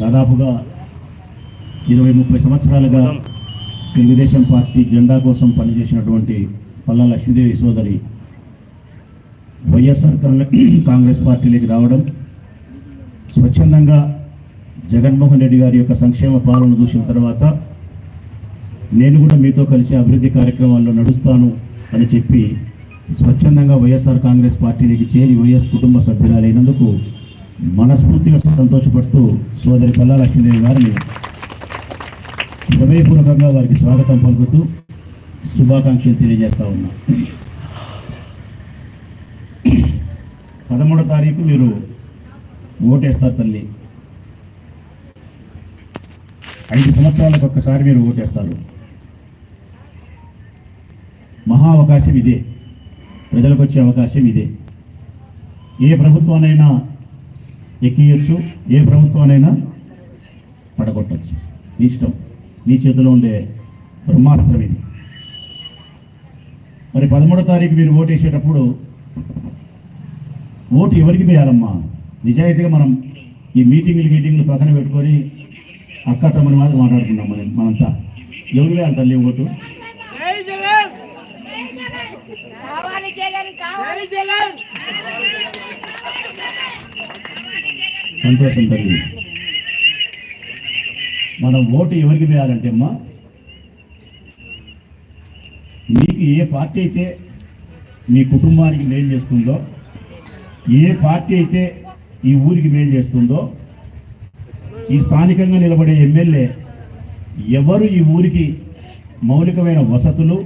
దాదాపుగా ఇరవై ముప్పై సంవత్సరాలుగా తెలుగుదేశం పార్టీ జెండా కోసం పనిచేసినటువంటి పల్లా లక్ష్మీదేవి సోదరి వైఎస్ఆర్ కాంగ్రె- కాంగ్రెస్ పార్టీలోకి రావడం స్వచ్ఛందంగా జగన్మోహన్ రెడ్డి గారి యొక్క సంక్షేమ పాలన చూసిన తర్వాత నేను కూడా మీతో కలిసి అభివృద్ధి కార్యక్రమాల్లో నడుస్తాను అని చెప్పి స్వచ్ఛందంగా వైఎస్ఆర్ కాంగ్రెస్ పార్టీలోకి చేరి వైఎస్ కుటుంబ సభ్యురాలైనందుకు మనస్ఫూర్తిగా సంతోషపడుతూ సోదరి పల్లా లక్ష్మీదేవి గారిని హృదయపూర్వకంగా వారికి స్వాగతం పలుకుతూ శుభాకాంక్షలు తెలియజేస్తా ఉన్నా. పదమూడో తారీఖు మీరు ఓటేస్తారు తల్లి. ఐదు సంవత్సరాలకు ఒక్కసారి మీరు ఓటేస్తారు. మహా అవకాశం ఇదే. ప్రజలకు వచ్చే అవకాశం ఇదే. ఏ ప్రభుత్వానైనా ఎక్కియచ్చు ఏ ప్రభుత్వానైనా పడగొట్టచ్చు. నీ ఇష్టం. నీ చేతిలో ఉండే బ్రహ్మాస్త్రం ఇది. మరి పదమూడో తారీఖు మీరు ఓటేసేటప్పుడు ఓటు ఎవరికి వేయాలమ్మా? నిజాయితీగా మనం ఈ మీటింగ్లు మీటింగ్లు పక్కన పెట్టుకొని అక్క తమని మాత్రం మాట్లాడుకున్నాం మనం మనంతా ఎవరు వేయాలి తల్లి ఓటు జై జగన్ కావాలి జగన్ కావాలి జై జగన్ సంతోషం తల్లి. మనం ఓటు ఎవరికి వేయాలంటే అమ్మా మీకు ఏ పార్టీ అయితే మీ కుటుంబానికి మేలు చేస్తుందో ఏ పార్టీ అయితే ఈ ఊరికి మేలు చేస్తుందో ఈ స్థానికంగా నిలబడే ఎమ్మెల్యే ఎవరు ఈ ఊరికి మౌలికమైన వసతులు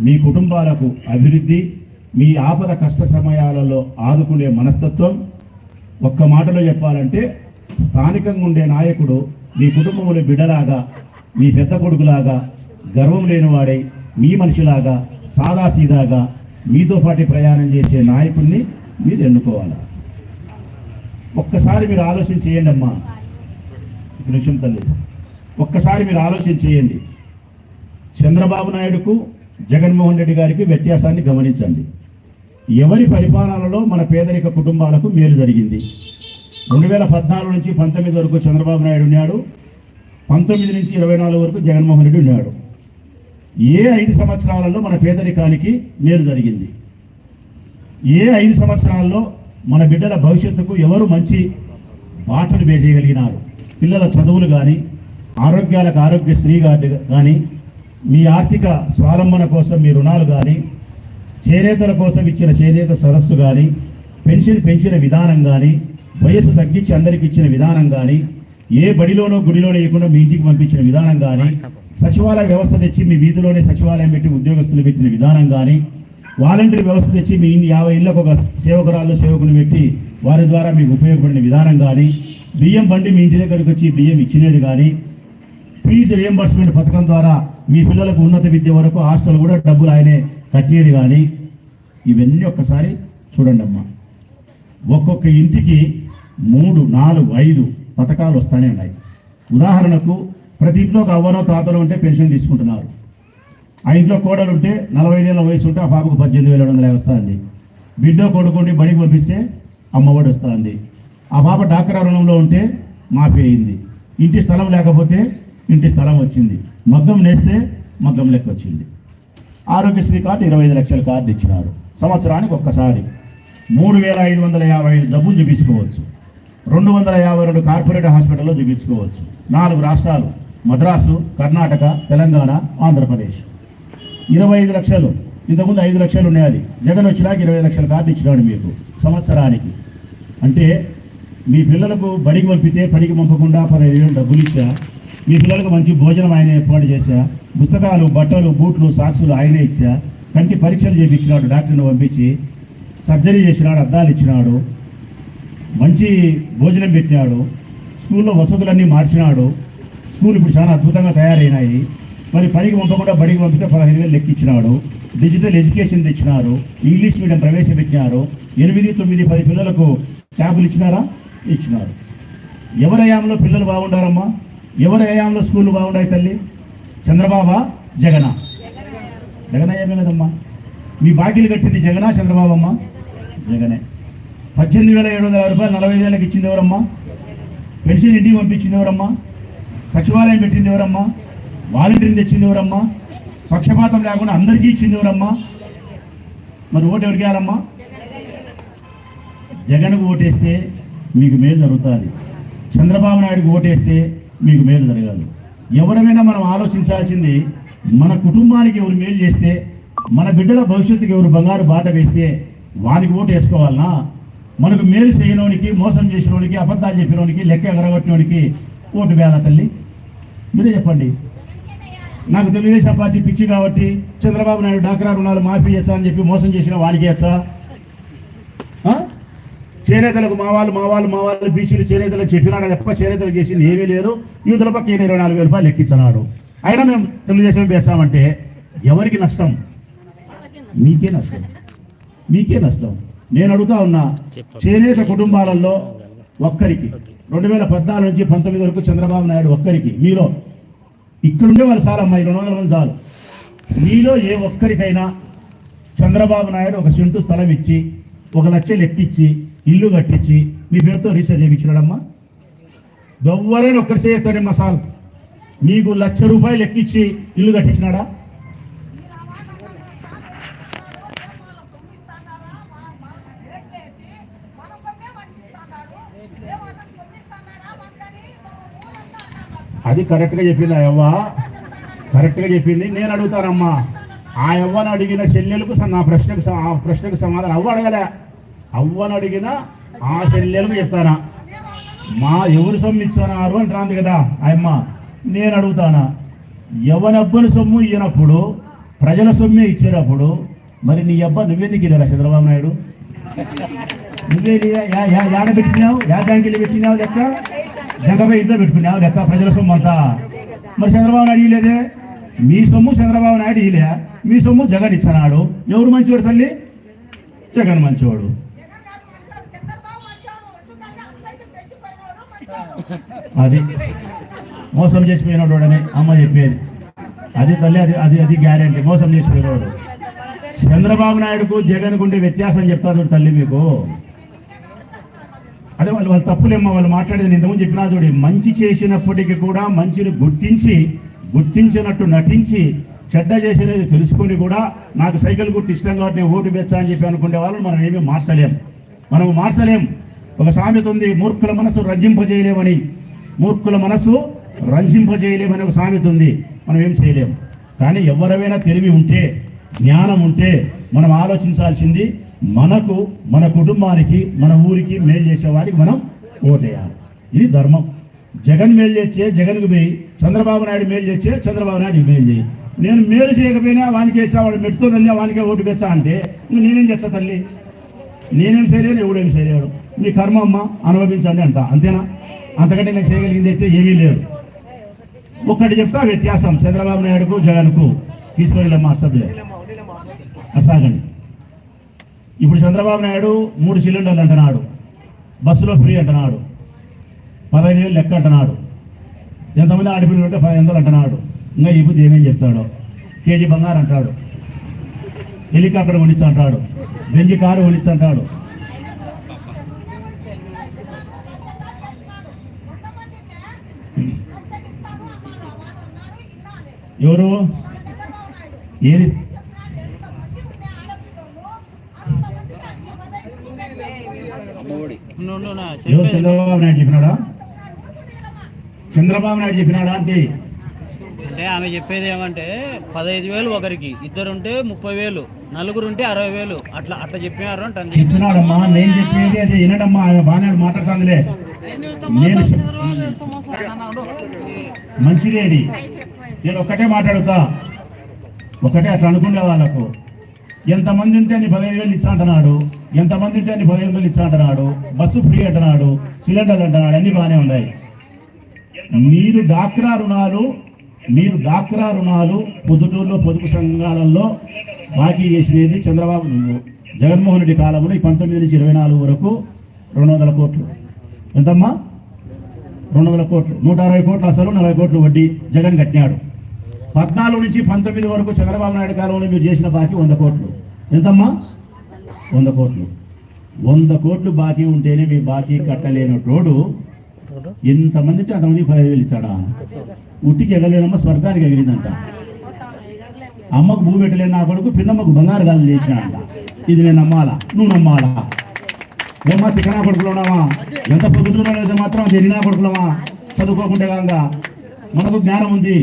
మీ కుటుంబాలకు అభివృద్ధి మీ ఆపద కష్ట సమయాలలో ఆదుకునే మనస్తత్వం. ఒక్క మాటలో చెప్పాలంటే స్థానికంగా ఉండే నాయకుడు మీ కుటుంబంలో బిడ్డలాగా మీ పెద్ద కొడుకులాగా గర్వం లేనివాడై మీ మనిషిలాగా సాదాసీదాగా మీతో పాటు ప్రయాణం చేసే నాయకుడిని మీరు ఎన్నుకోవాలి? ఒక్కసారి మీరు ఆలోచన చేయండి అమ్మా. ఒక నిమిషం తల్లి. ఒక్కసారి మీరు ఆలోచన చేయండి. చంద్రబాబు నాయుడుకు జగన్మోహన్ రెడ్డి గారికి వ్యత్యాసాన్ని గమనించండి. ఎవరి పరిపాలనలో మన పేదరిక కుటుంబాలకు మేలు జరిగింది? రెండు వేల పద్నాలుగు నుంచి పంతొమ్మిది వరకు చంద్రబాబు నాయుడు ఉన్నాడు. పంతొమ్మిది నుంచి ఇరవై నాలుగు వరకు జగన్మోహన్ రెడ్డి ఉన్నాడు. ఏ ఐదు సంవత్సరాలలో మన పేదరికానికి మేలు జరిగింది? ఏ ఐదు సంవత్సరాల్లో మన బిడ్డల భవిష్యత్తుకు ఎవరు మంచి బాటలు వేసేయగలిగినారు పిల్లల చదువులు కానీ ఆరోగ్యాలకు ఆరోగ్యశ్రీ కానీ మీ ఆర్థిక స్వాలంబన కోసం మీ రుణాలు కానీ చేనేతల కోసం ఇచ్చిన చేనేత సరస్సు కానీ పెన్షన్ పెంచిన విధానం కానీ వయసు తగ్గించి అందరికి ఇచ్చిన విధానం కానీ ఏ బడిలోనో గుడిలోనో ఇవ్వకుండా మీ ఇంటికి పంపించిన విధానం కానీ సచివాలయ వ్యవస్థ తెచ్చి మీ వీధిలోనే సచివాలయం పెట్టి ఉద్యోగస్తులు పెట్టిన విధానం కానీ వాలంటీర్ వ్యవస్థ తెచ్చి మీ యాభై ఇళ్ళకు ఒక సేవకురాలు సేవకుని పెట్టి వారి ద్వారా మీకు ఉపయోగపడిన విధానం కానీ బియ్యం బండి మీ ఇంటి దగ్గరికి వచ్చి బియ్యం ఇచ్చినది కానీ ఫీజు రియంబర్స్మెంట్ పథకం ద్వారా మీ పిల్లలకు ఉన్నత విద్య వరకు హాస్టల్ కూడా డబ్బులు ఆయనే కట్టేది కానీ ఇవన్నీ ఒక్కసారి చూడండి అమ్మా ఒక్కొక్క ఇంటికి మూడు నాలుగు ఐదు పథకాలు వస్తూనే ఉన్నాయి. ఉదాహరణకు ప్రతి ఇంట్లో ఒక అవ్వనో తాతలో ఉంటే పెన్షన్ తీసుకుంటున్నారు. ఆ ఇంట్లో కోడలు ఉంటే నలభై ఐదేళ్ళ వయసు ఉంటే ఆ పాపకు పద్దెనిమిది వేల వందల వస్తుంది. బిడ్డో కొడుకుండి బడికి పంపిస్తే అమ్మఒడి వస్తుంది. ఆ పాప డాక్రా రుణంలో ఉంటే మాఫీ అయింది. ఇంటి స్థలం లేకపోతే ఇంటి స్థలం వచ్చింది. మగ్గం నేస్తే మగ్గం లెక్క వచ్చింది. ఆరోగ్యశ్రీ కార్డు ఇరవై ఐదు లక్షల కార్డు ఇచ్చినారు. సంవత్సరానికి ఒక్కసారి. మూడు వేల ఐదు వందల యాభై ఐదు జబ్బులు చూపించుకోవచ్చు. రెండు వందల యాభై రెండు కార్పొరేట్ హాస్పిటల్లో చూపించుకోవచ్చు. నాలుగు రాష్ట్రాలు. మద్రాసు కర్ణాటక తెలంగాణ ఆంధ్రప్రదేశ్. ఇరవై ఐదు లక్షలు. ఇంతకుముందు ఐదు లక్షలు ఉన్నాయి జగన్ వచ్చినాక ఇరవై లక్షల కార్డు ఇచ్చినాడు మీకు సంవత్సరానికి. అంటే మీ పిల్లలకు బడికి పంపితే పడికి పంపకుండా పదహైదు వేలు డబ్బులు ఇచ్చా? మీ పిల్లలకు మంచి భోజనం ఆయన ఏర్పాటు చేశా. పుస్తకాలు బట్టలు బూట్లు సాక్సులు ఆయనే ఇచ్చా. కంటి పరీక్షలు చేయించినాడు డాక్టర్ని పంపించి. సర్జరీ చేసినాడు అద్దాలు ఇచ్చినాడు. మంచి భోజనం పెట్టినాడు. స్కూల్లో వసతులన్నీ మార్చినాడు. స్కూల్ ఇప్పుడు చాలా అద్భుతంగా తయారైనాయి. మరి పనికి పంపకుండా బడికి పంపితే పదహైదు వేలు లెక్కించినాడు డిజిటల్ ఎడ్యుకేషన్ తెచ్చినారు. ఇంగ్లీష్ మీడియం ప్రవేశపెట్టినారు. ఎనిమిది తొమ్మిది పది పిల్లలకు ట్యాబులు ఇచ్చినారా? ఇచ్చినారు. ఎవరి హయాంలో పిల్లలు బాగుండారమ్మా? ఎవరి హయాంలో స్కూళ్ళు బాగున్నాయి తల్లి? చంద్రబాబా జగన. జగనయ్యమే కదమ్మా మీ బాకీలు కట్టింది చంద్రబాబు చంద్రబాబమ్మ? జగనే. పద్దెనిమిది వేల ఏడు వందల రూపాయలు నలభై ఐదు వేలకు ఇచ్చింది ఎవరమ్మా? పెన్షన్ ఇంటికి పంపించింది ఎవరమ్మా? సచివాలయం పెట్టింది ఎవరమ్మా? వాలంటీర్ని తెచ్చింది ఎవరమ్మా? పక్షపాతం లేకుండా అందరికీ ఇచ్చింది ఎవరమ్మా? మరి ఓటు ఎవరికి వేయాలమ్మా? జగన్కు ఓటేస్తే మీకు మేలు జరుగుతుంది. చంద్రబాబు నాయుడుకి ఓటేస్తే మీకు మేలు జరగదు ఎవరమైనా మనం ఆలోచించాల్సింది మన కుటుంబానికి ఎవరు మేలు చేస్తే మన బిడ్డల భవిష్యత్తుకి ఎవరు బంగారు బాట వేస్తే వానికి ఓటు వేసుకోవాలనా? మనకు మేలు చేయనోనికి మోసం చేసినోనికి అబద్ధాలు చెప్పినోనికి లెక్క ఎగరగొట్టినోనికి ఓటు వేయాలా తల్లి? మీరే చెప్పండి. నాకు తెలుగుదేశం పార్టీ పిచ్చి కాబట్టి చంద్రబాబు నాయుడు డాక్రా రుణాలు మాఫీ చేస్తా అని చెప్పి మోసం చేసిన వానికి వేస్తా? చేనేతలకు మా వాళ్ళు మా వాళ్ళు మా వాళ్ళు బీసీలు చేనేతలకు చెప్పినాడు తప్ప చేనేతలకు చేసింది ఏమీ లేదు. యూతుల పక్క ఈయన ఇరవై నాలుగు వేల రూపాయలు లెక్కిస్తున్నాడు అయినా మేము తెలుగుదేశం వేస్తామంటే ఎవరికి నష్టం? మీకే నష్టం. మీకే నష్టం. నేను అడుగుతా ఉన్నా చేనేత కుటుంబాలలో ఒక్కరికి రెండు వేల పద్నాలుగు నుంచి పంతొమ్మిది వరకు చంద్రబాబు నాయుడు ఒక్కరికి మీలో ఇక్కడుండే వాళ్ళు చాలు అమ్మాయి రెండు వందల మంది చాలు. మీలో ఏ ఒక్కరికైనా చంద్రబాబు నాయుడు ఒక సెంటు స్థలం ఇచ్చి ఒక లక్ష లెక్కిచ్చి ఇల్లు కట్టించి మీ పేరుతో రీసెర్చ్ చేయించినాడమ్మా? ఎవరైనా ఒక్కరి చేయొస్తాడమ్మా సాల్ మీకు లక్ష రూపాయలు ఎక్కించి ఇల్లు కట్టించినాడా? అది కరెక్ట్గా చెప్పింది ఆ యవ్వ. కరెక్ట్గా చెప్పింది. నేను అడుగుతానమ్మా. ఆ యవ్వను అడిగిన చెల్లెలకు స- నా ప్రశ్నకు ఆ ప్రశ్నకు సమాధానం. అవ్వ అడగలే. అవ్వను అడిగిన ఆ శల్యలకు చెప్తానా? మా ఎవరు సొమ్ము ఇచ్చానారు అంటున్నాను కదా ఆయమ్మ నేను అడుగుతానా? ఎవనబ్బని సొమ్ము ఇయ్యనప్పుడు ప్రజల సొమ్మే ఇచ్చేటప్పుడు మరి నీ అబ్బ నువ్వెందుకు ఇరా చంద్రబాబు నాయుడు? నువ్వే యా- యా- యాడ పెట్టినావు యా బ్యాంకులు పెట్టినావు లెక్క? దగ్గపై ఇంట్లో పెట్టుకున్నావు లెక్క ప్రజల సొమ్ము అంతా? మరి చంద్రబాబు నాయుడు ఇయ్యలేదే? మీ సొమ్ము చంద్రబాబు నాయుడు ఇయ్యలే. మీ సొమ్ము జగన్ ఇచ్చినాడు. ఎవరు మంచివాడు తల్లి? జగన్ మంచివాడు. అది మోసం చేసిపోయినాడు వాడని అమ్మ చెప్పేది. అది తల్లి అది అది అది గ్యారెంటీ మోసం చేసిపోయినాడు. చంద్రబాబు నాయుడుకు జగన్కు ఉండే వ్యత్యాసం చెప్తా చూడు తల్లి మీకు. అదే వాళ్ళు వాళ్ళు తప్పులేమ్మా వాళ్ళు మాట్లాడేది నేను ఇంతకుముందు చెప్పినా చూడి మంచి చేసినప్పటికీ కూడా మంచిని గుర్తించి గుర్తించినట్టు నటించి చెడ్డ చేసినది తెలుసుకొని కూడా నాకు సైకిల్ గుర్తు ఇష్టం కాబట్టి నేను ఓటు వేచ్చా అని చెప్పి అనుకునే వాళ్ళు మనం ఏమీ మార్చలేం. మనము మార్చలేం. ఒక సామెత ఉంది మూర్ఖుల మనసు రంజింపజేయలేమని. మూర్ఖుల మనసు రంజింపజేయలేమని ఒక సామెత ఉంది మనం ఏం చేయలేం కానీ ఎవరైనా తెలివి ఉంటే జ్ఞానం ఉంటే మనం ఆలోచించాల్సింది మనకు మన కుటుంబానికి మన ఊరికి మేలు చేసే వారికి మనం ఓటేయాలి. ఇది ధర్మం. జగన్ మేలు చేస్తే జగన్కు పోయి చంద్రబాబు నాయుడు మేలు చేస్తే చంద్రబాబు నాయుడు మేలు చేయి. నేను మేలు చేయకపోయినా వానికి వేసా వాడు మెట్టుతో తల్లి వానికే ఓటు వేసా అంటే నేనేం చేస్తా తల్లి? నేనేం చేయలేను ఎవడేం చేయలేడు. మీ కర్మ అమ్మ అనుభవించండి అంట అంతేనా? అంతకంటే నేను చేయగలిగింది అయితే ఏమీ లేదు. ఒక్కటి చెప్తా వ్యత్యాసం. చంద్రబాబు నాయుడుకు జగన్కు తీసుకెళ్ళమ్మా సద్దులే అసాగండి. ఇప్పుడు చంద్రబాబు నాయుడు మూడు సిలిండర్లు అంటున్నాడు. బస్సులో ఫ్రీ అంటున్నాడు. పదహైదు వేలు లెక్క అంటున్నాడు. ఎంతమంది ఆడపిల్లలు ఉంటే పదిహేను వందలు అంటున్నాడు. ఇంకా ఇప్పుడు బుద్ధి ఏమేం చెప్తాడు. కేజీ బంగారు అంటాడు హెలికాప్టర్ కొనిచ్చు అంటాడు బెంజి కారు కొనిచ్చు అంటాడు ఎవరు? ఏది? చంద్రబాబు నాయుడు చెప్పినాడా? చంద్రబాబు నాయుడు చెప్పినాడా అంటే? అంటే ఆమె చెప్పేది ఏమంటే పదహైదు వేలు ఒకరికి ఇద్దరుంటే ముప్పై వేలు నలుగురు ఉంటే అరవై వేలు అట్లా అట్లా చెప్పినారు అంటుంది చెప్పినాడమ్మా నేను చెప్పేది అది వినడమ్మా ఆమె బాగానే మాట్లాడుతుందిలే. నేను మంచిదేది. నేను ఒక్కటే మాట్లాడుతా. ఒకటే అట్లా అనుకునే వాళ్ళకు. ఎంతమంది ఉంటే నీ పదహైదు వేలు ఇచ్చా అంటున్నాడు. ఎంతమంది ఉంటే నీ పదహైదు వందలు ఇచ్చా అంటున్నాడు. బస్సు ఫ్రీ అంటున్నాడు. సిలిండర్లు అంటున్నాడు. అన్నీ బాగానే ఉన్నాయి. మీరు డాక్రా రుణాలు మీరు డాక్రా రుణాలు పొద్దుటూరులో పొదుపు సంఘాలలో బాకీ చేసినది చంద్రబాబు జగన్మోహన్ రెడ్డి కాలంలో ఈ పంతొమ్మిది నుంచి ఇరవై నాలుగు వరకు రెండు వందల కోట్లు. ఎంతమ్మా? రెండు వందల కోట్లు. నూట అరవై కోట్లు అసలు నలభై కోట్లు వడ్డీ జగన్ కట్టినాడు. పద్నాలుగు నుంచి పంతొమ్మిది వరకు చంద్రబాబు నాయుడు కాలంలో మీరు చేసిన బాకీ వంద కోట్లు. ఎంతమ్మా? వంద కోట్లు. వంద కోట్లు బాకీ ఉంటేనే మీ బాకీ కట్టలేనటోడు ఎంతమంది ఉంటే అంతమందికి పదహైదు వేలు ఇచ్చాడా? ఉట్టికి ఎగలేనమ్మ స్వర్గానికి ఎగిరిందంట. అమ్మకు భూ పెట్టలేని నా కొడుకు పిన్నమ్మకు బంగారు గాలు చేసినాడంట. ఇది నేను నమ్మాలా? నువ్వు నమ్మాలా? ఏమా తిక్కనా కొడుకులున్నావా ఎంత పొద్దున్న అయితే మాత్రం జరిగినా కొడుకులమా? చదువుకోకుంటే కాక మనకు జ్ఞానం ఉంది.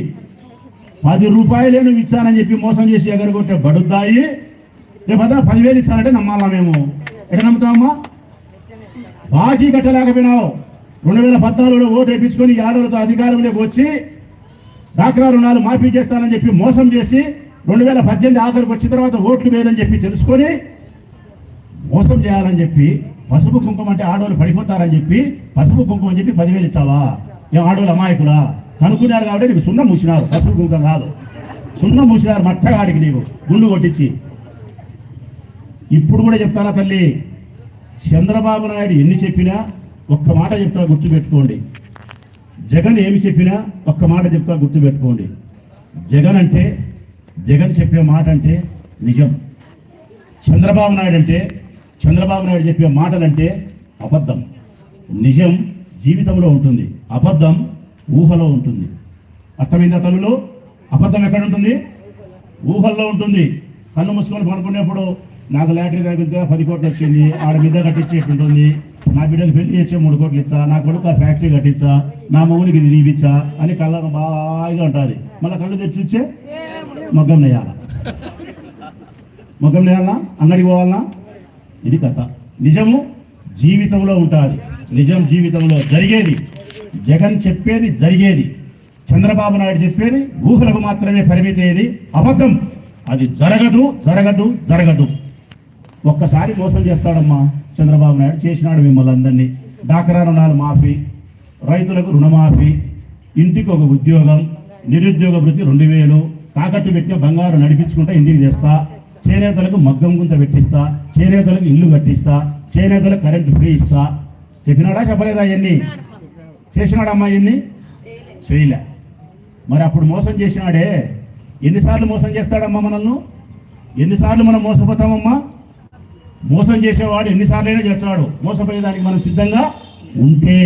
పది రూపాయలే నువ్వు ఇచ్చానని చెప్పి మోసం చేసి ఎగరగొట్టే బడుద్దాయి? రేపు అదన పదివేలు ఇచ్చానంటే నమ్మాలా మేము? ఎక్కడ నమ్ముతామమ్మా బాకీ కట్టలేకపోయినావు. రెండు వేల పద్నాలుగులో ఓటు వేయించుకొని ఏడవలతో అధికారంలోకి వచ్చి డాక్రా రుణాలు మాఫీ చేస్తానని చెప్పి మోసం చేసి రెండు వేల పద్దెనిమిది ఆఖరికి వచ్చిన తర్వాత ఓట్లు వేయాలని చెప్పి తెలుసుకొని మోసం చేయాలని చెప్పి పసుపు కుంకుమ అంటే ఆడవాళ్ళు పడిపోతారని చెప్పి పసుపు కుంకుమ అని చెప్పి పదివేలు ఇచ్చావా? మేము ఆడవాళ్ళు అమాయకులా? కనుక్కున్నారు కాబట్టి నీకు సున్నం మూసినారు. పసుపు కుంకం కాదు. సున్నం మూసినారు మట్టగాడికి నీకు గుండు కొట్టించి. ఇప్పుడు కూడా చెప్తారా తల్లి? చంద్రబాబు నాయుడు ఎన్ని చెప్పినా ఒక్క మాట చెప్తా గుర్తుపెట్టుకోండి. జగన్ ఏమి చెప్పినా ఒక్క మాట చెప్తా గుర్తుపెట్టుకోండి. జగన్ అంటే జగన్ చెప్పే మాట అంటే నిజం. చంద్రబాబు నాయుడు అంటే చంద్రబాబు నాయుడు చెప్పే మాటలంటే అబద్ధం. నిజం జీవితంలో ఉంటుంది. అబద్ధం ఊహలో ఉంటుంది. అర్థమైందా తల్లులు? అబద్ధం ఎక్కడ ఉంటుంది? ఊహల్లో ఉంటుంది. కళ్ళు మూసుకొని పడుకునేప్పుడు నాకు లాటరీ తగ్గితే పది కోట్లు వచ్చింది. ఆడ మీద కట్టించేటుంటుంది నా బిడ్డకు పెళ్ళి చేసే మూడు కోట్లు ఇచ్చా. నా కొడుకు ఆ ఫ్యాక్టరీ కట్టించా. నా మౌనికి ఇది నీవిచ్చా అని కళ్ళ బాగా ఉంటుంది. మళ్ళీ కళ్ళు తెచ్చి ఇచ్చే మగ్గం నెయ్యాల మగ్గం నేయాలనా అంగడికి పోవాలనా ఇది కథ. నిజము జీవితంలో ఉంటుంది. నిజం జీవితంలో జరిగేది. జగన్ చెప్పేది జరిగేది. చంద్రబాబు నాయుడు చెప్పేది ఊహలకు మాత్రమే పరిమితేది అబద్ధం. అది జరగదు జరగదు జరగదు. ఒక్కసారి మోసం చేస్తాడమ్మా చంద్రబాబు నాయుడు. చేసినాడు మిమ్మల్ని అందరినీ. డాక్రా రుణాలు మాఫీ రైతులకు రుణమాఫీ ఇంటికి ఒక ఉద్యోగం నిరుద్యోగ వృత్తి రెండు వేలు తాకట్టు పెట్టిన బంగారం నడిపించుకుంటా ఇంటికి తెస్తా చేనేతలకు మగ్గం గుంత పెట్టిస్తా చేనేతలకు ఇల్లు కట్టిస్తా చేనేతలకు కరెంటు ఫ్రీ ఇస్తా. చెప్పినాడా చెప్పలేదా అవన్నీ చేసినాడమ్మా ఇవన్నీ? చేయలే. మరి అప్పుడు మోసం చేసినాడే. ఎన్నిసార్లు మోసం చేస్తాడమ్మా మనల్ని? ఎన్నిసార్లు మనం మోసపోతామమ్మా? మోసం చేసేవాడు ఎన్నిసార్లైనా చేస్తాడు. మోసపోయేదానికి మనం సిద్ధంగా ఉంటే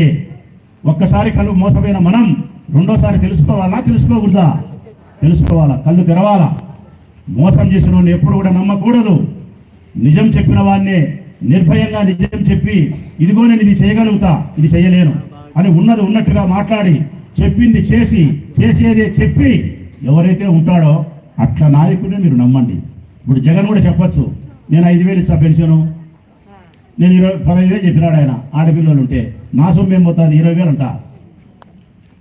ఒక్కసారి కళ్ళు మోసపోయిన మనం రెండోసారి తెలుసుకోవాలా తెలుసుకోకూడదా? తెలుసుకోవాలా కళ్ళు తెరవాలా? మోసం చేసిన వాడిని ఎప్పుడు కూడా నమ్మకూడదు. నిజం చెప్పిన వాడినే నిర్భయంగా నిజం చెప్పి ఇదిగో నేను ఇది చేయగలుగుతా ఇది చేయలేను. అని ఉన్నది ఉన్నట్టుగా మాట్లాడి చెప్పింది చేసి చేసేదే చెప్పి ఎవరైతే ఉంటాడో అట్లా నాయకుడిని మీరు నమ్మండి. ఇప్పుడు జగన్ కూడా చెప్పచ్చు నేను ఐదు వేలు ఇచ్చా పెన్షను. నేను ఇరవై పదహైదు వేలు చెప్పినాడు ఆయన ఆడపిల్లలు ఉంటే. నా సొమ్ము ఏం పోతుంది? ఇరవై వేలు అంట.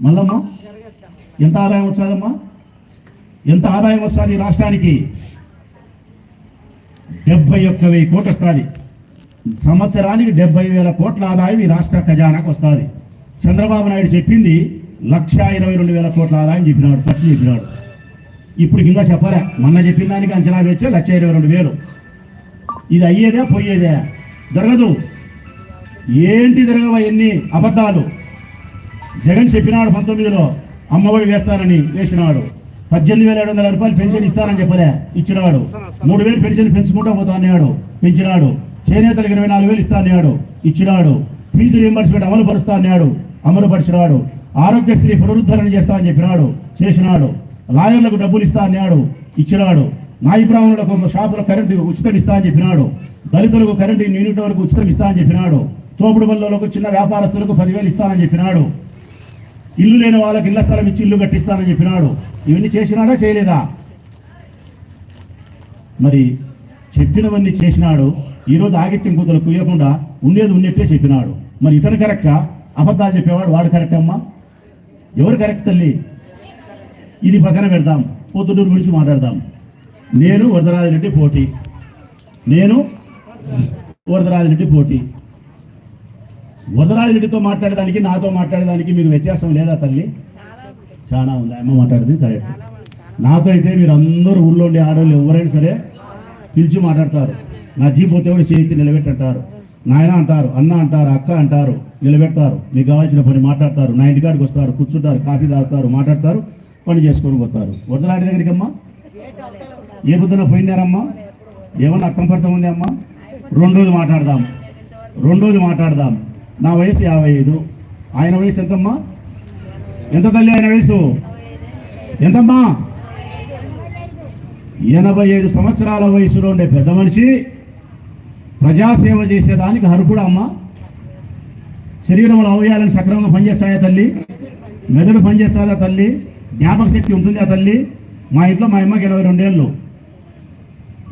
మళ్ళమ్మా ఎంత ఆదాయం వస్తుందమ్మా? ఎంత ఆదాయం వస్తుంది ఈ రాష్ట్రానికి? డెబ్బై ఒక్క వెయ్యి కోట్లు వస్తుంది. సంవత్సరానికి డెబ్బై వేల కోట్ల ఆదాయం ఈ రాష్ట్ర ఖజానాకు వస్తుంది. చంద్రబాబు నాయుడు చెప్పింది లక్ష ఇరవై రెండు వేల కోట్ల ఆదాయం చెప్పినాడు ఖర్చు చెప్పినాడు. ఇప్పుడు ఇంకా చెప్పలే? మొన్న చెప్పిన దానికి అంచనా వేస్తే లక్ష ఇరవై రెండు వేలు. ఇది అయ్యేదే పోయేదే? జరగదు. ఏంటి జరగవా ఎన్ని అబద్ధాలు? జగన్ చెప్పినాడు పంతొమ్మిదిలో అమ్మఒడి వేస్తానని వేసినాడు పద్దెనిమిది వేల ఏడు వందల రూపాయలు పెన్షన్ ఇస్తానని చెప్పలే ఇచ్చినాడు. మూడు వేలు పెన్షన్ పెంచుకుంటా పోతా అన్నాడు పెంచినాడు. చేనేతలకు ఇరవై నాలుగు వేలు ఇస్తా అన్నాడు ఇచ్చినాడు. ఫీజు రియంబర్స్మెంట్ అమలు పరుస్తా అన్నాడు. అమలుపరిచినాడు. ఆరోగ్యశ్రీ పునరుద్ధరణ చేస్తా అని చెప్పినాడు చేసినాడు. లాయర్లకు డబ్బులు ఇస్తా అన్నాడు ఇచ్చినాడు. నాయి బ్రాహ్మణులకు షాపుల కరెంటు ఉచితం ఇస్తా అని చెప్పినాడు. దళితులకు కరెంటు యూనిట్ వరకు ఉచితం ఇస్తా అని చెప్పినాడు. తోపుడు బల్లోలకు చిన్న వ్యాపారస్తులకు పదివేలు ఇస్తానని చెప్పినాడు. ఇల్లు లేని వాళ్ళకి ఇళ్ళ స్థలం ఇచ్చి ఇల్లు కట్టిస్తానని చెప్పినాడు. ఇవన్నీ చేసినాడా చేయలేదా? మరి చెప్పినవన్నీ చేసినాడు. ఈరోజు ఆగిత్యం కూతురు కుయ్యకుండా ఉండేది ఉన్నట్టే చెప్పినాడు. మరి ఇతను కరెక్టా? అబద్ధాలు చెప్పేవాడు వాడు కరెక్ట్ అమ్మా? ఎవరు కరెక్ట్ తల్లి? ఇది పక్కన పెడదాం. పొద్దుటూరు గురించి మాట్లాడదాం. నేను వరదరాజరెడ్డి పోటీ. నేను వరదరాజరెడ్డి పోటీ. వరదరాజరెడ్డితో మాట్లాడేదానికి నాతో మాట్లాడేదానికి మీకు వ్యత్యాసం లేదా తల్లి? చాలా ఉంది. అమ్మ మాట్లాడింది కరెక్ట్ నాతో అయితే మీరు అందరూ ఊళ్ళో ఉండే ఆడవాళ్ళు ఎవరైనా సరే పిలిచి మాట్లాడతారు. నా జీప్ పోతే కూడా చేతి నిలబెట్టంటారు. నాయన అంటారు అన్న అంటారు అక్క అంటారు నిలబెడతారు. మీకు కావాల్సిన పని మాట్లాడతారు. నా ఇంటికాడికి వస్తారు కూర్చుంటారు కాఫీ తాగుతారు మాట్లాడతారు పని చేసుకొని పోతారు. వరదరాడి దగ్గరికి అమ్మా ఏ బుద్ధన పోయినారమ్మా? ఏమన్నా అర్థం పడతా ఉంది అమ్మా? రెండోది మాట్లాడదాం. రెండోది మాట్లాడదాం. నా వయసు యాభై ఐదు. ఆయన వయసు ఎంతమ్మా? ఎంత తల్లి ఆయన వయసు? ఎంతమ్మా? ఎనభై ఐదు సంవత్సరాల వయసులో ఉండే పెద్ద మనిషి. ప్రజాసేవ చేసేదానికి అర్హుడు అమ్మ? శరీరంలో అవయాలను సక్రమంగా పనిచేస్తాయా తల్లి? మెదడు పనిచేస్తుందా తల్లి? జ్ఞాపక శక్తి ఉంటుందా తల్లి? మా ఇంట్లో మా అమ్మకి ఎనభై రెండేళ్ళు.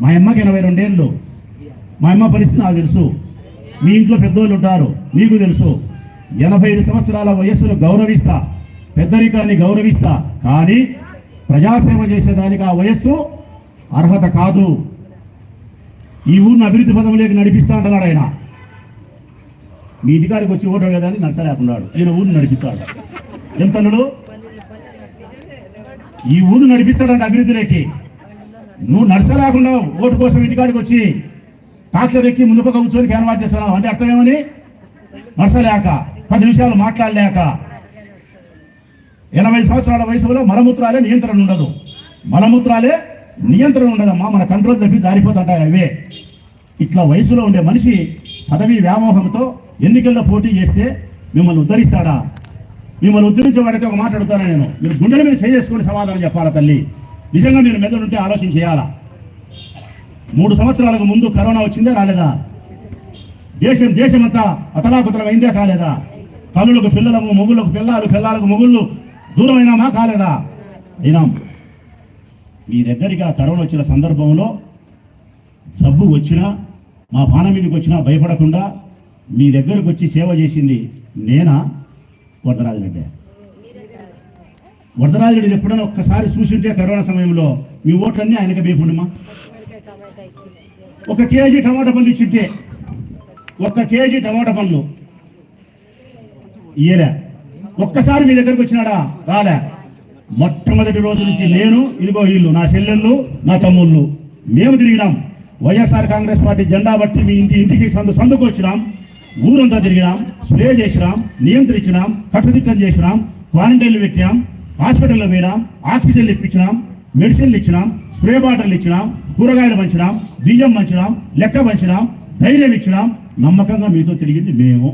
మా అమ్మకి ఎనభై రెండేళ్ళు. మా అమ్మ పరిస్థితి నాకు తెలుసు. మీ ఇంట్లో పెద్దోళ్ళు ఉంటారు. మీకు తెలుసు. ఎనభై ఐదు సంవత్సరాల వయస్సును గౌరవిస్తా. పెద్దరికాన్ని గౌరవిస్తా. కానీ ప్రజాసేవ చేసేదానికి ఆ వయస్సు అర్హత కాదు. ఈ ఊరిని అభివృద్ధి పదంలోకి నడిపిస్తా అంటున్నాడు ఆయన. మీ ఇంటికాడికి వచ్చి ఓటాడు కదా అని నడసలేకున్నాడు ఈయన ఊరిని నడిపిస్తాడు. ఎంతనుడు ఈ ఊరు నడిపిస్తాడంట అభివృద్ధిలోకి నువ్వు నడసలేకుండా ఓటు కోసం ఇంటికాడికి వచ్చి టాక్టర్ ఎక్కి ముందు పక్క కూర్చొని క్యాన్వాస్ చేస్తున్నావు. అంటే అర్థమేమని? నడసలేక పది నిమిషాలు మాట్లాడలేక. ఎనభై సంవత్సరాల వయసులో మలమూత్రాలే నియంత్రణ ఉండదు. మలమూత్రాలే నియంత్రణ ఉండదమ్మా మన కంట్రోల్ తప్పి జారిపోతుంటాయి అవే. ఇట్లా వయసులో ఉండే మనిషి పదవి వ్యామోహంతో ఎన్నికల్లో పోటీ చేస్తే మిమ్మల్ని ఉద్ధరిస్తాడా? మిమ్మల్ని ఉద్ధరించబడితే ఒక మాట్లాడుతాను నేను. మీరు గుండెల మీద చేసుకుని సమాధానం చెప్పాలా తల్లి? నిజంగా మీరు మెదడుంటే ఆలోచన చేయాలా? మూడు సంవత్సరాలకు ముందు కరోనా వచ్చిందా రాలేదా? దేశం దేశమంతా అతలాకుతలమైందే కాలేదా? తల్లులకు పిల్లలకు మొగుళ్ళకు పిల్లలు పిల్లలకు మొగుళ్ళు దూరమైనామా కాలేదా? అయినాం. మీ దగ్గరికి ఆ కరోనా వచ్చిన సందర్భంలో సబ్బు వచ్చినా మా పాన మీదకి వచ్చినా భయపడకుండా మీ దగ్గరకు వచ్చి సేవ చేసింది నేనా? వరదరాజులంటే వరదరాజుడు ఎప్పుడైనా ఒక్కసారి చూసింటే కరోనా సమయంలో మీ ఓట్లన్నీ ఆయనకి వేయకుండా ఒక కేజీ టమాటా పండ్లు ఇచ్చింటే ఒక్క కేజీ టమాటా పండ్లు ఇయ్యలే. ఒక్కసారి మీ దగ్గరకు వచ్చినాడా? రాలే. మొట్టమొదటి రోజు నుంచి నేను ఇదిగో వీళ్ళు నా చెల్లెళ్ళు నా తమ్ముళ్ళు మేము తిరిగినాం. వైఎస్ఆర్ కాంగ్రెస్ పార్టీ జెండా బట్టి మీ ఇంటి ఇంటికి సందు సందుకు వచ్చినాం ఊరంతా తిరిగినాం స్ప్రే చేసినాం నియంత్రించినాం కట్టుదిట్టం చేసినాం క్వారంటైన్లు పెట్టాం హాస్పిటల్లో పోయినాం ఆక్సిజన్లు ఇప్పించినాం మెడిసిన్లు ఇచ్చినాం స్ప్రే బాటిల్ ఇచ్చినాం కూరగాయలు పంచినాం బియ్యం పంచినాం లెక్క పంచినాం ధైర్యం ఇచ్చినాం. నమ్మకంగా మీతో తిరిగింది మేము.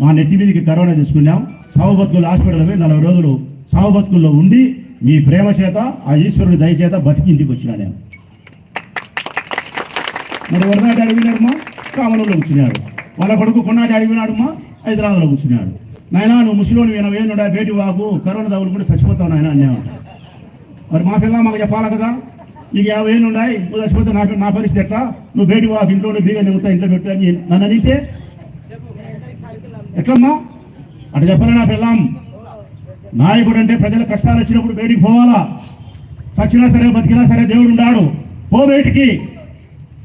మా నెత్తి మీదకి కరోనా తీసుకున్నాం. సావు బతుకులు హాస్పిటల్ పోయి నలభై రోజులు సావు బతుకుల్లో ఉండి మీ ప్రేమ చేత ఆ ఈశ్వరుడి దయచేత బతికి ఇంటికి వచ్చినా నేను. మరి వరదాటి అడిగినాడమ్మా కామలంలో కూర్చున్నాడు. వాళ్ళ కొడుకు కొన్నాటి అడిగినాడమ్మా హైదరాబాద్లో కూర్చున్నాడు. నాయనా నువ్వు ముసలిని విన వేణుడా బేటి వాకు కరోనా తగులుకుంటే చచ్చిపోతావు నాయన అనేవాడు మరి మా పిల్ల మాకు చెప్పాలి కదా? నీకు యాభై ఏళ్ళు ఉన్నాయి నువ్వు చచ్చిపోతే నా నా పరిస్థితి ఎట్లా? నువ్వు బేటి వాకు ఇంట్లో బీగా నిమ్ముతా ఇంట్లో పెట్టు అని నన్ను అనితే? ఎట్లమ్మా? అటు చెప్పాలి నా పిల్లం? నాయకుడు అంటే ప్రజల కష్టాలు వచ్చినప్పుడు బయటికి పోవాలా? చచ్చినా సరే బతికినా సరే దేవుడు ఉన్నాడు పో బయటికి.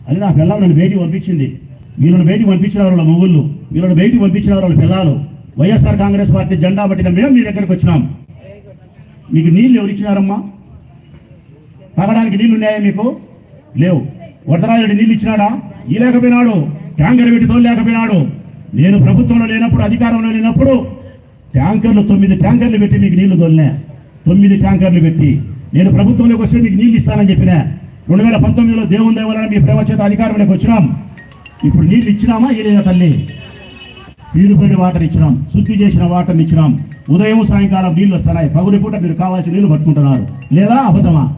అని నా పిల్లలు నన్ను బయటికి పంపించింది. వీళ్ళని బయటికి పంపించిన వాళ్ళ మొగుళ్ళు. వీళ్ళని బయటికి పంపించిన వాళ్ళ పిల్లలు. వైఎస్ఆర్ కాంగ్రెస్ పార్టీ జెండా పట్టిన మేము మీ దగ్గరికి వచ్చినాం. మీకు నీళ్ళు ఎవరు ఇచ్చినారమ్మా? తాగడానికి నీళ్ళు ఉన్నాయా మీకు? లేవు. వరదరాజుడు నీళ్ళు ఇచ్చినాడా? ఈ లేకపోయినాడు. ట్యాంకర్ పెట్టి తోలు లేకపోయినాడు. నేను ప్రభుత్వంలో లేనప్పుడు అధికారంలో లేనప్పుడు ట్యాంకర్లు తొమ్మిది ట్యాంకర్లు పెట్టి మీకు నీళ్ళు తోలినా. తొమ్మిది ట్యాంకర్లు పెట్టి. నేను ప్రభుత్వంలోకి వస్తే మీకు నీళ్ళు ఇస్తానని చెప్పిన. రెండు వేల పంతొమ్మిదిలో దేవుని దేవాలని మీ ప్రేమ చేత అధికారంలోకి వచ్చినాం. ఇప్పుడు నీళ్ళు ఇచ్చినామా? ఇలేదా తల్లి? ప్యూరిఫైడ్ వాటర్ ఇచ్చినాం. శుద్ధి చేసిన వాటర్ని ఇచ్చినాం. ఉదయం సాయంకాలం నీళ్ళు వస్తున్నాయి. పగుడి పూట మీరు కావాల్సిన నీళ్ళు పట్టుకుంటున్నారు. లేదా అబద్ధమా?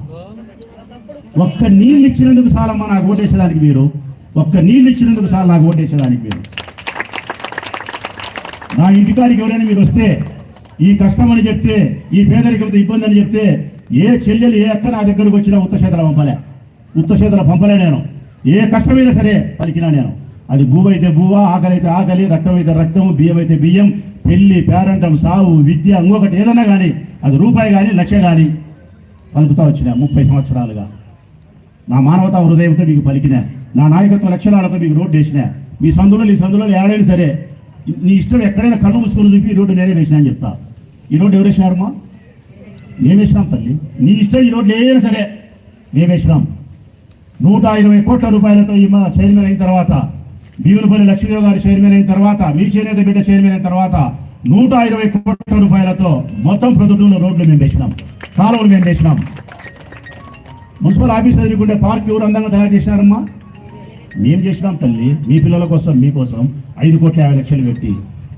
ఒక్క నీళ్ళు ఇచ్చినందుకు చాలమ్మా నాకు ఓటేసేదానికి మీరు ఒక్క నీళ్ళు ఇచ్చినందుకు సార్ నాకు ఓటేసేదానికి మీరు నా ఇంటికాడికి ఎవరైనా మీరు వస్తే ఈ కష్టం అని చెప్తే ఈ పేదరికంతో ఇబ్బంది అని చెప్తే ఏ చెల్లెలు ఏ అక్క నా దగ్గరకు వచ్చినా ఉత్తశేతల పంపలే. ఉత్తశేతల పంపలే నేను. ఏ కష్టమైనా సరే పలికినా నేను. అది భూవైతే అయితే భూవ ఆకలి అయితే ఆకలి రక్తం అయితే రక్తం బియ్యం అయితే బియ్యం పెళ్ళి పేరంటం సావు విద్య ఇంకొకటి ఏదన్నా కానీ అది రూపాయి కానీ లక్ష కానీ పలుకుతా వచ్చిన ముప్పై సంవత్సరాలుగా. నా మానవతా హృదయంతో మీకు పలికినా నా నాయకత్వ లక్షణాలతో మీకు రోడ్డు వేసిన మీ సందులో ఈ సందులో ఏడైనా సరే నీ ఇష్టం ఎక్కడైనా కళ్ళు మూసుకొని చూపి ఈ రోడ్డు నేనే వేసినా అని చెప్తా. ఈ రోడ్డు ఎవరు వేసినారమ్మా నేను వేసినాం తల్లి. నీ ఇష్టం ఈ రోడ్లు ఏదైనా సరే మేము వేసినాం. నూట ఇరవై కోట్ల రూపాయలతో ఈ మా చైర్మన్ అయిన తర్వాత భీములపల్లి లక్ష్మీదేవి గారి చైర్మన్ అయిన తర్వాత మీ చేనేత బిడ్డ చైర్మన్ అయిన తర్వాత నూట ఇరవై కోట్ల రూపాయలతో మొత్తం ప్రొద్దుటూరులో రోడ్లు మేము వేసినాం. కాలువలు మేము వేసినాం. మున్సిపల్ ఆఫీస్ ఎదుర్కొంటే పార్క్ ఎవరు అందంగా తయారు చేసినారమ్మా? మేము చేసినాం తల్లి. మీ పిల్లల కోసం మీకోసం. ఐదు కోట్ల యాభై లక్షలు పెట్టి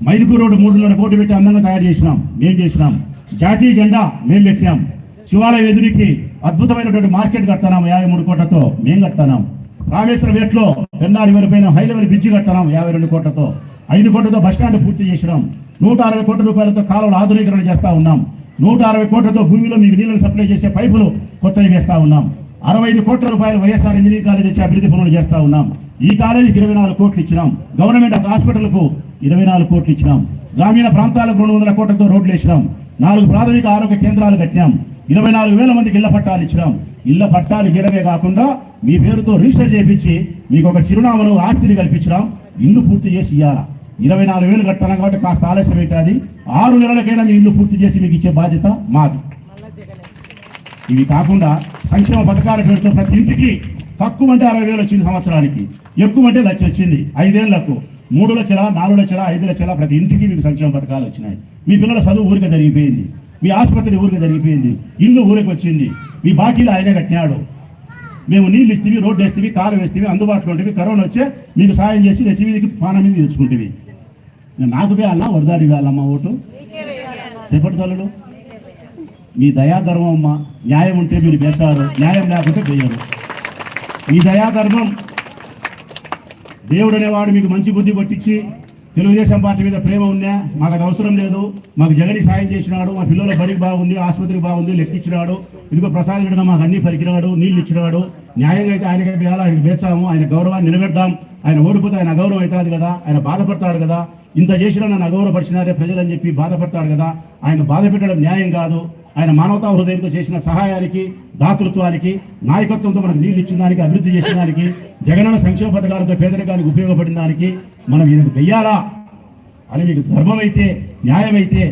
మైదుపూర్ రోడ్డు మూడున్నర కోట్లు పెట్టి అందంగా తయారు చేసినాం. మేము చేసినాం. జాతీయ జెండా మేము పెట్టినాం. శివాలయం ఎదురికి అద్భుతమైనటువంటి మార్కెట్ కడతాం యాభై మూడు కోట్లతో. మేము కడతాం రామేశ్వరం వేట్లో పెన్నారి పైన హై లెవెల్ బ్రిడ్జి కడతాం యాభై రెండు కోట్లతో. ఐదు కోట్లతో బస్టాండ్ పూర్తి చేసినాం. నూట అరవై కోట్ల రూపాయలతో కాలువలు ఆధునీకరణ చేస్తా ఉన్నాం. నూట అరవై కోట్లతో భూమిలో మీకు నీళ్ళను సప్లై చేసే పైపులు కొత్తవి వేస్తా ఉన్నాం. అరవై ఐదు కోట్ల రూపాయలు వైఎస్ఆర్ ఇంజనీరింగ్ కాలేజ్ అభివృద్ధి పనులు చేస్తా ఉన్నాం. ఈ కాలేజీకి ఇరవై నాలుగు కోట్లు ఇచ్చినాం. గవర్నమెంట్ హాస్పిటల్కు ఇరవై నాలుగు కోట్లు ఇచ్చినాం. గ్రామీణ ప్రాంతాలకు రెండు వందల కోట్లతో రోడ్లు వేసినాం. నాలుగు ప్రాథమిక ఆరోగ్య కేంద్రాలు కట్టినాం. ఇరవై నాలుగు వేల మందికి ఇళ్ళ పట్టాలు ఇచ్చినాం. ఇళ్ళ పట్టాలు ఇవ్వడమే కాకుండా మీ పేరుతో రిజిస్టర్ చేయించి మీకు ఒక చిరునామాను ఆస్తిని కల్పించినాం. ఇల్లు పూర్తి చేసి ఇవ్వాలా ఇరవై నాలుగు వేలు కడతాను కాబట్టి కాస్త ఆలస్యం ఏంటది? ఆరు నెలలకైనా మీ ఇల్లు పూర్తి చేసి మీకు ఇచ్చే బాధ్యత మాది. ఇవి కాకుండా సంక్షేమ పథకాల పేరుతో ప్రతి ఇంటికి తక్కువ అంటే అరవై వేలు వచ్చింది సంవత్సరానికి. ఎక్కువ అంటే లక్ష వచ్చింది. ఐదేళ్ళకు మూడు లక్షల నాలుగు లక్షల ఐదు లక్షల ప్రతి ఇంటికి మీకు సంక్షేమ పథకాలు వచ్చినాయి. మీ పిల్లల చదువు ఊరికే జరిగిపోయింది. మీ ఆసుపత్రి ఊరికే జరిగిపోయింది. ఇల్లు ఊరికి వచ్చింది. మీ బాకీలు ఆయనే కట్టినాడు. మేము నీళ్ళు ఇస్తేవి రోడ్డు వేస్తేవి కాలు వేస్తేవి అందుబాటులో ఉంటేవి కరోనా వచ్చే మీకు సాయం చేసి నెత్తి మీదకి పాన మీద తెచ్చుకుంటేవి. నాకు వేయాలన్నా వరదాడి వేయాలమ్మా ఓటు? చెప్పటి తల్లుడు మీ దయాధర్మం అమ్మ. న్యాయం ఉంటే మీరు పెంచారు న్యాయం లేకుంటే చేయరు. మీ దయాధర్మం దేవుడు అనేవాడు మీకు మంచి బుద్ధి పట్టించి తెలుగుదేశం పార్టీ మీద ప్రేమ ఉన్నా మాకు అది అవసరం లేదు. మాకు జగని సాయం చేసినాడు మా పిల్లల బడికి బాగుంది ఆసుపత్రికి బాగుంది లెక్కించినాడు ఇదిగో ప్రసాద్ విడడం మాకు అన్ని పరికినాడు నీళ్ళు ఇచ్చినాడు. న్యాయంగా అయితే ఆయనకి వేయాలి ఆయనకి వేస్తాము ఆయన గౌరవాన్ని నిలబెడదాం. ఆయన ఓడిపోతే ఆయన అగౌరవం అవుతుంది కదా ఆయన బాధపడతాడు కదా. ఇంత చేసినా నన్ను అగౌరవపరిచినారే ప్రజలని చెప్పి బాధపడతాడు కదా. ఆయన బాధ పెట్టడం న్యాయం కాదు. ఆయన మానవతా హృదయంతో చేసిన సహాయానికి దాతృత్వానికి నాయకత్వంతో మనకు నీళ్ళు ఇచ్చిన దానికి అభివృద్ధి చేసిన దానికి జగనన్న సంక్షేమ పథకాలతో పేదరికానికి ఉపయోగపడిన దానికి మనం ఈయనకు వెయ్యాలా? అని మీకు ధర్మమైతే న్యాయమైతే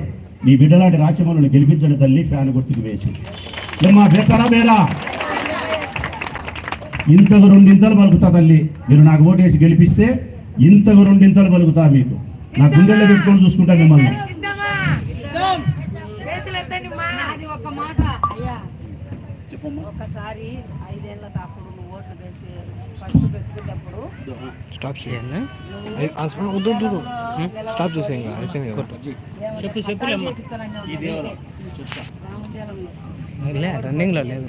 మీ బిడ్డలాంటి రాజ్యములను గెలిపించడం తల్లి ఫ్యాన్ గుర్తుకు వేసి. ఏమ్మా బేచారా బేరా ఇంతకు రెండింతలు పలుకుతా తల్లి మీరు నాకు ఓటేసి గెలిపిస్తే ఇంతకు రెండింతలు పలుకుతా మీకు. నా గుండెల్లో పెట్టుకొని చూసుకుంటా మిమ్మల్ని అది ఒక మాట అయ్యా ఒకసారి ఐదేళ్ళ అప్పుడు నువ్వు ఓట్లు వేసి ఫస్ట్ పెట్టుకున్నప్పుడు స్టాప్ చేయండి వద్దు. స్టాప్ చేసే ఇంకా అయిపోయింది కదా. చెప్పు లే రన్నింగ్లో లేదు.